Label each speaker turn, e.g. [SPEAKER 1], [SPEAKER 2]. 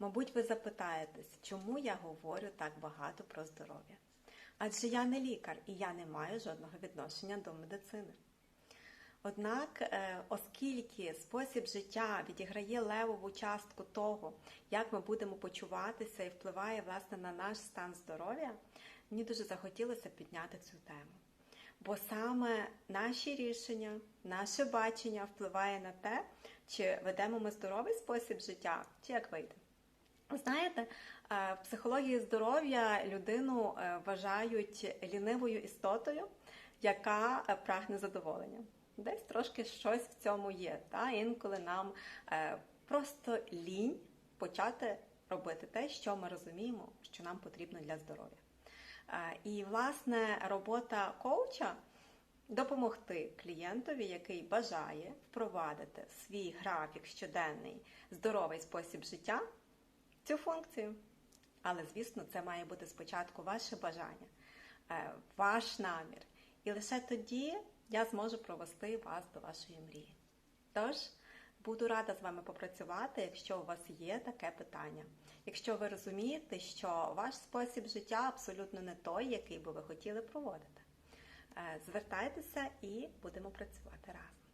[SPEAKER 1] Мабуть, ви запитаєтесь, чому я говорю так багато про здоров'я? Адже я не лікар і я не маю жодного відношення до медицини. Однак, е, оскільки спосіб життя відіграє левову частку того, як ми будемо почуватися і впливає власне на наш стан здоров'я, мені дуже захотілося підняти цю тему. Бо саме наші рішення, наше бачення впливає на те, чи ведемо ми здоровий спосіб життя, чи як вийде. Знаєте, е, в психології здоров'я людину е, вважають лінивою істотою, яка е, прагне задоволення. Десь трошки щось в цьому є. Та? Інколи нам просто лінь почати робити те, що ми розуміємо, що нам потрібно для здоров'я. І, власне, робота коуча допомогти клієнтові, який бажає впровадити свій графік щоденний здоровий спосіб життя, цю функцію. Але, звісно, це має бути спочатку ваше бажання, е, ваш намір. І лише тоді я зможу провести вас до вашої мрії. Тож, буду рада з вами попрацювати, якщо у вас є таке питання. Якщо ви розумієте, що ваш спосіб життя абсолютно не той, який би ви хотіли проводити. Е, Звертайтеся і будемо працювати разом.